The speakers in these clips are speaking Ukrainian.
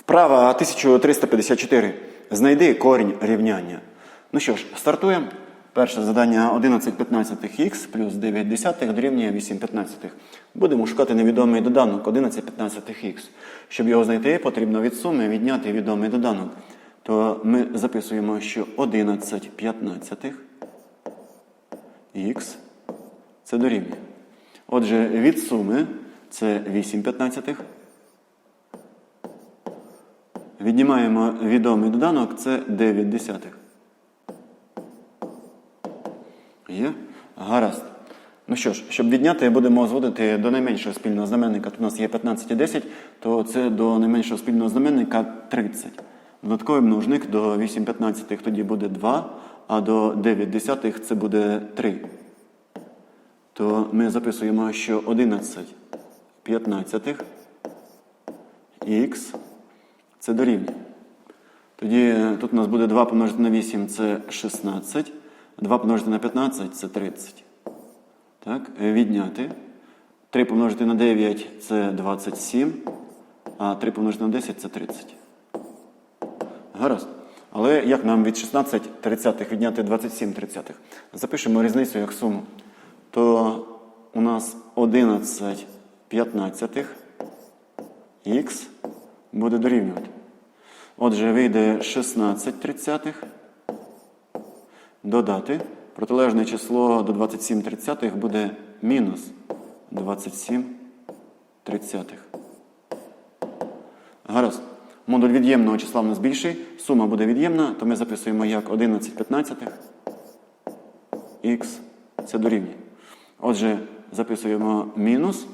Вправа 1354. Знайди корінь рівняння. Ну що ж, стартуємо. Перше завдання 11 15 х плюс 9 десятих дорівнює 8 15. Будемо шукати невідомий доданок 11х. Щоб його знайти, потрібно від суми відняти відомий доданок. То ми записуємо, що 11 15 х це дорівнює. Отже, від суми це 8 15. Віднімаємо відомий доданок, це 9 десятих. Є? Гаразд. Ну що ж, щоб відняти, будемо зводити до найменшого спільного знаменника. Тут у нас є 15 і 10, то це до найменшого спільного знаменника 30. Додатковий множник до 8 15 тоді буде 2, а до 9 десятих це буде 3. То ми записуємо, що 11 15 х це дорівнює. Тоді е, тут у нас буде 2 помножити на 8 це 16. 2 помножити на 15 це 30. Так, е, відняти. 3 помножити на 9 це 27, а 3 помножити на 10 це 30. Гаразд. Але як нам від 16 тридцятих відняти 27 тридцятих? Запишемо різницю як суму. То у нас 11 п'ятнадцятих х буде дорівнювати. Отже, вийде 16 тридцятих. Додати. Протилежне число до 27 тридцятих буде мінус 27 тридцятих. Гаразд. Модуль від'ємного числа в нас більший. Сума буде від'ємна, то ми записуємо як 11 п'ятнадцятих. Х це дорівнює. Отже, записуємо мінус.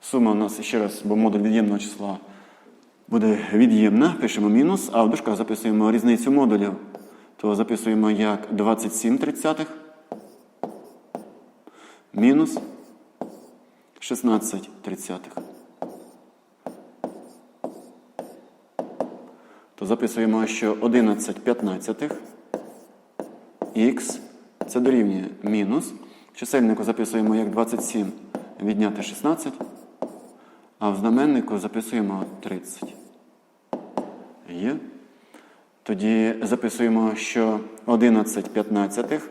Сума у нас ще раз, бо модуль від'ємного числа буде від'ємна, пишемо мінус, а в дужках записуємо різницю модулів. То записуємо як 27 тридцятих мінус 16 тридцятих. То записуємо, що 11 п'ятнадцятих х це дорівнює мінус. Чисельнику записуємо як 27 відняти 16, а в знаменнику записуємо 30. Є. Тоді записуємо, що 11 п'ятнадцятих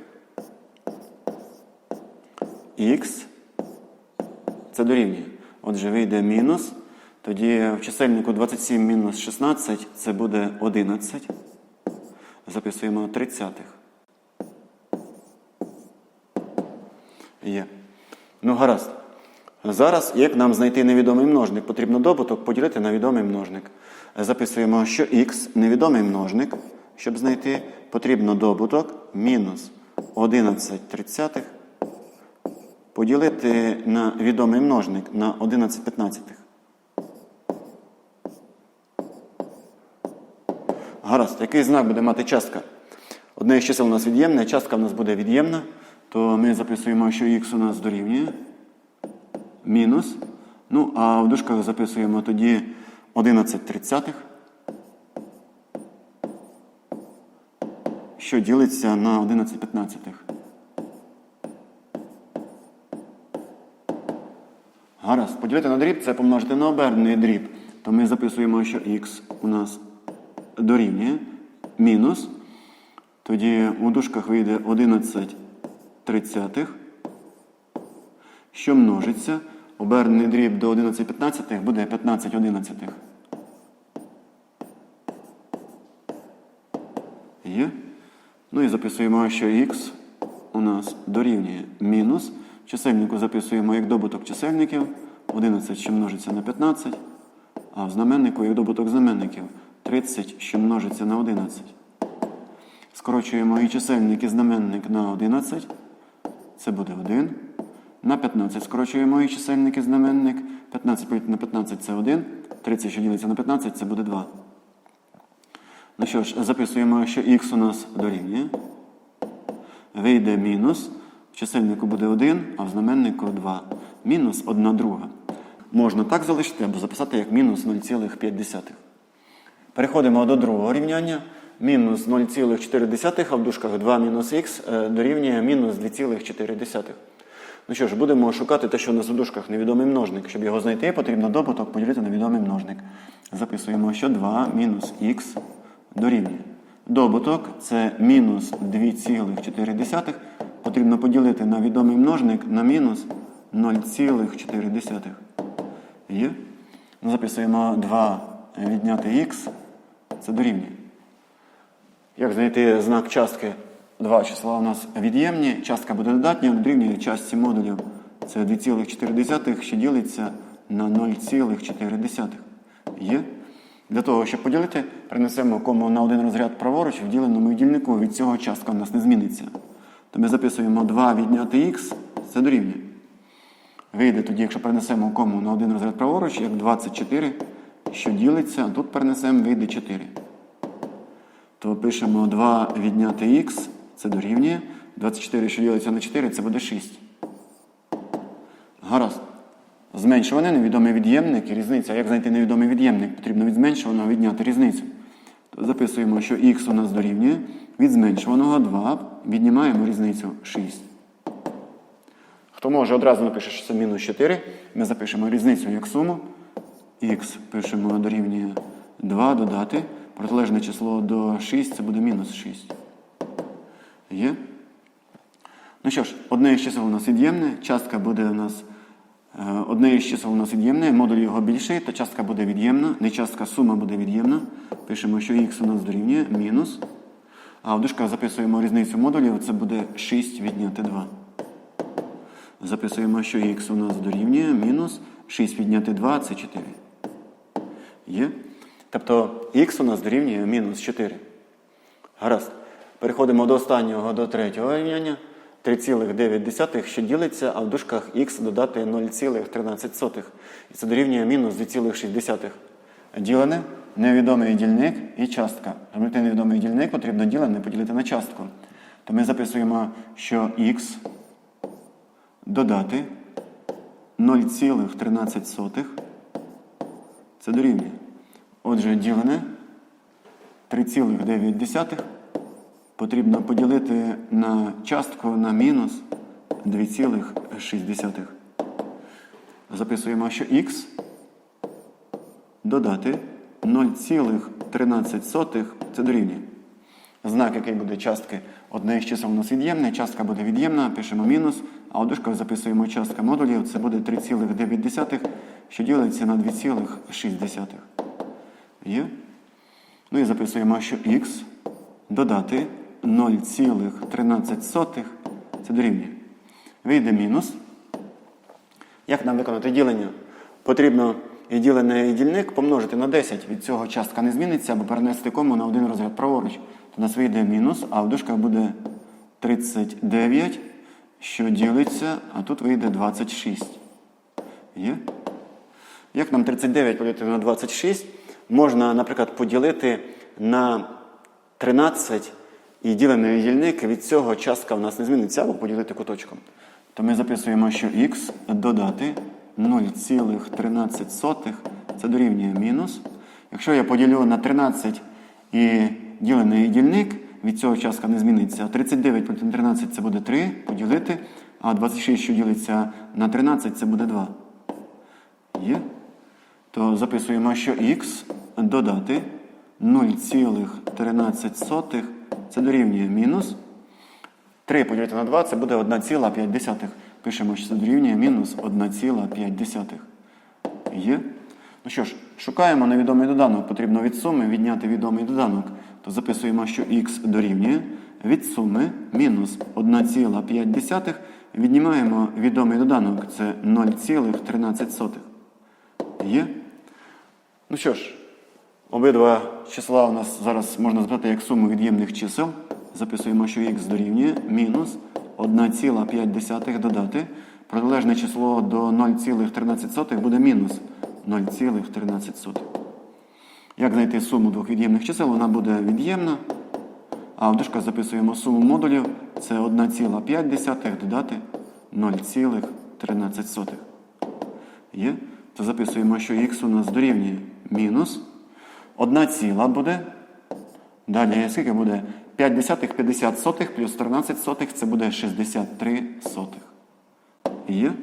х це дорівнює. Отже, вийде мінус. Тоді в чисельнику 27 мінус 16 це буде 11. Записуємо тридцятих. Є. Ну, гаразд. Зараз, як нам знайти невідомий множник, потрібно добуток поділити на відомий множник. Записуємо, що х невідомий множник. Щоб знайти, потрібно добуток мінус 11 тридцятих поділити на відомий множник на 11 п'ятнадцятих. Гаразд, який знак буде мати частка? Одне із чисел у нас від'ємне, частка в нас буде від'ємна, то ми записуємо, що х у нас дорівнює мінус. Ну, а в дужках записуємо тоді 11 тридцятих, що ділиться на 11 п'ятнадцятих. Гаразд, поділити на дріб це помножити на обернений дріб. То ми записуємо, що х у нас дорівнює мінус. Тоді у дужках вийде 11 тридцятих, що множиться. Обернений дріб до 11 п'ятнадцятих буде 15 одинадцятих. Є. Ну і записуємо, що х у нас дорівнює мінус. В чисельнику записуємо як добуток чисельників 11, що множиться на 15, а в знаменнику як добуток знаменників 30, що множиться на 11. Скорочуємо і чисельник, і знаменник на 11. Це буде 1. На 15 скорочуємо і чисельник, і знаменник. 15 поділити на 15 це 1. 30, що ділиться на 15, це буде 2. Ну що ж, записуємо, що х у нас дорівнює. Вийде мінус. В чисельнику буде 1, а в знаменнику 2. Мінус 1 друга. Можна так залишити або записати як мінус 0,5. Переходимо до другого рівняння. Мінус 0,4, а в дужках 2 мінус х дорівнює мінус 2,4. Ну що ж, будемо шукати те, що у дужках невідомий множник. Щоб його знайти, потрібно добуток поділити на відомий множник. Записуємо, що 2 мінус х дорівнює. Добуток це мінус 2,4. Потрібно поділити на відомий множник на мінус 0,4. Є? Ну, Записуємо 2 відняти х. Це дорівнює. Як знайти знак частки? Два числа у нас від'ємні, частка буде додатня, дорівнює частці модулів. Це 2,4, що ділиться на 0,4. Є? Для того, щоб поділити, принесемо кому на один розряд праворуч в діленому дільнику. Від цього частка у нас не зміниться. То ми записуємо 2 відняти х, це дорівнює. Вийде тоді, якщо перенесемо кому на один розряд праворуч, як 24, що ділиться, а тут перенесемо, вийде 4 то пишемо 2 відняти х, це дорівнює. 24, що ділиться на 4, це буде 6. Гаразд. Зменшуваний невідомий від'ємник і різниця. Як знайти невідомий від'ємник? Потрібно від зменшуваного відняти різницю. Записуємо, що х у нас дорівнює. Від зменшуваного 2 віднімаємо різницю 6. Хто може одразу напише, що це мінус 4. Ми запишемо різницю як суму. Х пишемо дорівнює 2 додати. Протилежне число до 6 це буде мінус 6. Є? Ну що ж, одне із чисел у нас від'ємне, частка буде у нас. е, Одне із чисел у нас від'ємне, модуль його більший, то частка буде від'ємна, не частка, сума буде від'ємна. Пишемо, що х у нас дорівнює мінус. А в дужках записуємо різницю модулів, це буде 6 відняти 2. Записуємо, що х у нас дорівнює мінус 6 відняти 2 це 4. Є? Тобто х у нас дорівнює мінус 4. Гаразд. Переходимо до останнього, до третього рівняння. 3,9, що ділиться, а в дужках х додати 0,13. І це дорівнює мінус 2,6. Ділене, невідомий дільник і частка. Знайти невідомий дільник, потрібно ділене поділити на частку. То ми записуємо, що х додати 0,13 це дорівнює. Отже, ділене 3,9 потрібно поділити на частку на мінус 2,6. Записуємо, що х додати 0,13 це дорівнює. Знак, який буде частки, одне із чисел у нас від'ємне, частка буде від'ємна, пишемо мінус, а у записуємо частка модулів, це буде 3,9, що ділиться на 2,6. Є? Ну і записуємо, що х додати 0,13 це дорівнює. Вийде мінус. Як нам виконати ділення? Потрібно і ділений дільник помножити на 10. Від цього частка не зміниться, або перенести кому на один розряд праворуч. То нас вийде мінус, а в дужках буде 39, що ділиться, а тут вийде 26. Є? Як нам 39 поділити на 26? Можна, наприклад, поділити на 13 і ділений дільник, від цього частка в нас не зміниться, або поділити куточком. То ми записуємо, що х додати 0,13 це дорівнює мінус. Якщо я поділю на 13 і ділений дільник, від цього частка не зміниться. 39 проти 13 це буде 3 поділити, а 26, що ділиться на 13, це буде 2. Є? То записуємо, що х додати 0,13 це дорівнює мінус. 3 поділити на 2 це буде 1,5. Пишемо, що це дорівнює мінус 1,5. Є? Ну що ж, шукаємо невідомий доданок. Потрібно від суми відняти відомий доданок. То записуємо, що х дорівнює від суми мінус 1,5. Віднімаємо відомий доданок. Це 0,13. Є? Ну що ж, обидва числа у нас зараз можна записати як суму від'ємних чисел. Записуємо, що х дорівнює мінус 1,5 додати. Протилежне число до 0,13 буде мінус 0,13. Як знайти суму двох від'ємних чисел? Вона буде від'ємна. А в записуємо суму модулів. Це 1,5 додати 0,13. Є? То записуємо, що х у нас дорівнює мінус 1 ціла буде. Далі скільки буде? 5 десятих 50 сотих плюс 13 сотих це буде 63 сотих. Є.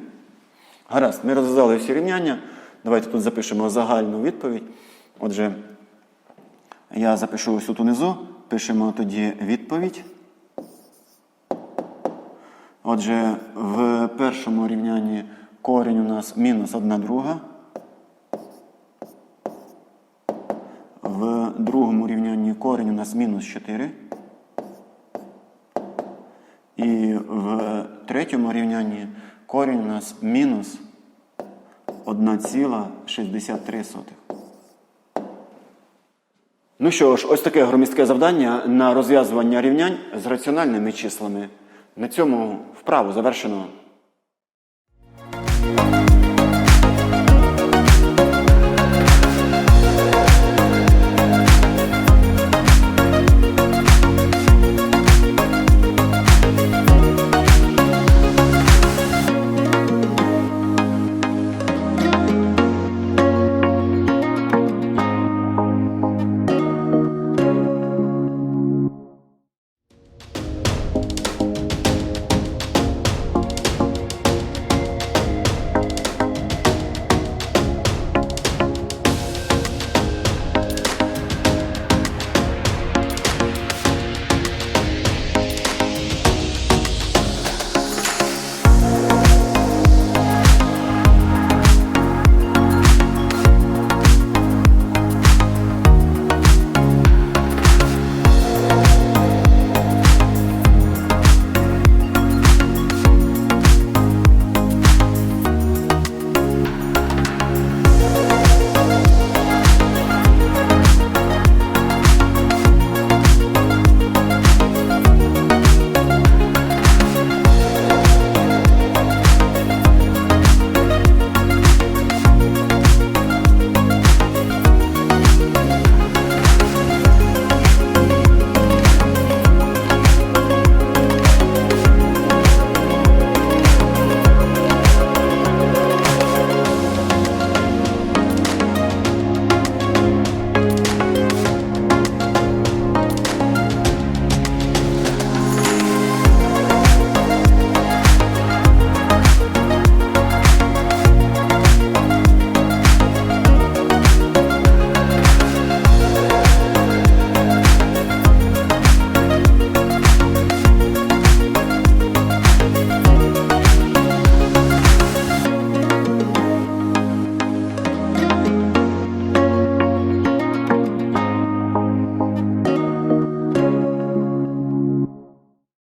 Гаразд, ми розв'язали всі рівняння. Давайте тут запишемо загальну відповідь. Отже, я запишу ось тут унизу, пишемо тоді відповідь. Отже, в першому рівнянні корінь у нас мінус 1 друга. В другому рівнянні корінь у нас мінус 4. І в третьому рівнянні корінь у нас мінус 1,63. Ну що ж, ось таке громістке завдання на розв'язування рівнянь з раціональними числами. На цьому вправу завершено.